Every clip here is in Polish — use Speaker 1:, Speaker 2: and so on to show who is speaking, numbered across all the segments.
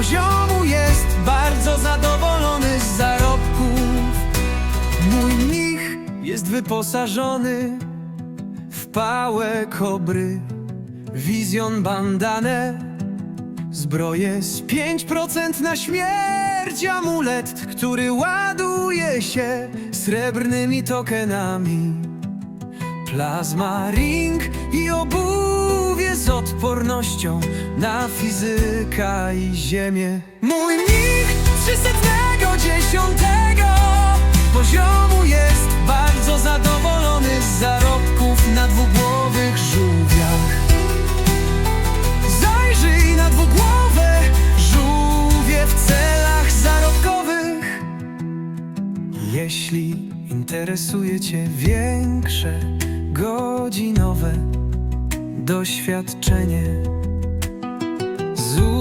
Speaker 1: poziomu jest bardzo zadowolony z zarobków. Mój mnich jest wyposażony w pałę kobry, wizjon bandanę, zbroję z 5% na śmierć, amulet, który ładuje się srebrnymi tokenami. Plazma, ring i obuwie z odpornością na fizyka i ziemię. Mój trzysetnego dziesiątego poziomu jest bardzo zadowolony z zarobków na dwugłowych żółwiach. Zajrzyj na dwugłowe żółwie w celach zarobkowych. Jeśli interesuje Cię większe, godzinowe doświadczenie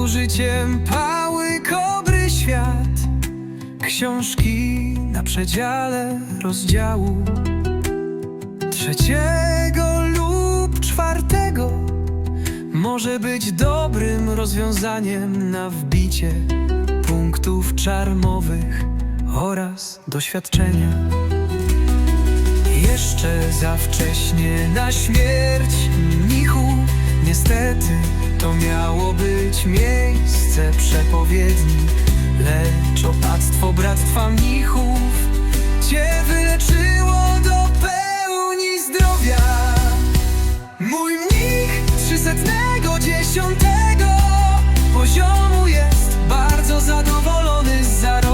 Speaker 1: z użyciem pały kobry świat, książki na przedziale rozdziału trzeciego lub czwartego może być dobrym rozwiązaniem na wbicie punktów czarmowych oraz doświadczenia. Jeszcze za wcześnie na śmierć mnichu Niestety to miało być miejsce przepowiedni Lecz opactwo bractwa mnichów Cię wyleczyło do pełni zdrowia. Mój mnich trzysetnego dziesiątego poziomu jest bardzo zadowolony z zarobków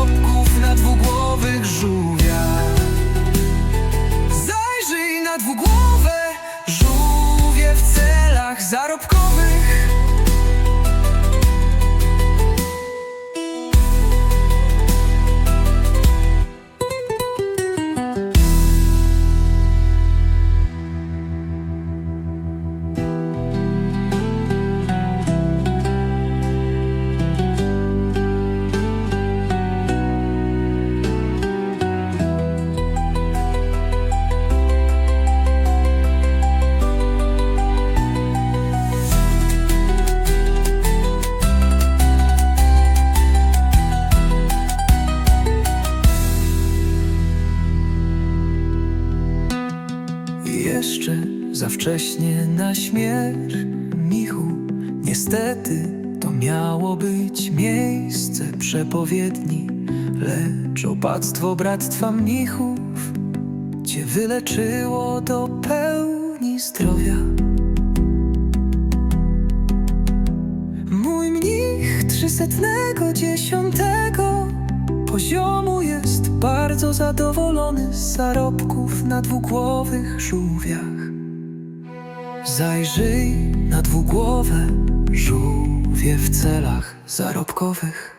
Speaker 1: Jeszcze za wcześnie na śmierć, Michu. Niestety to miało być miejsce przepowiedni, lecz opactwo bractwa mnichów cię wyleczyło do pełni zdrowia. Mój mnich trzysetnego dziesiątego poziomu jest bardzo zadowolony z zarobków na dwugłowych żółwiach. Zajrzyj na dwugłowe żółwie w celach zarobkowych.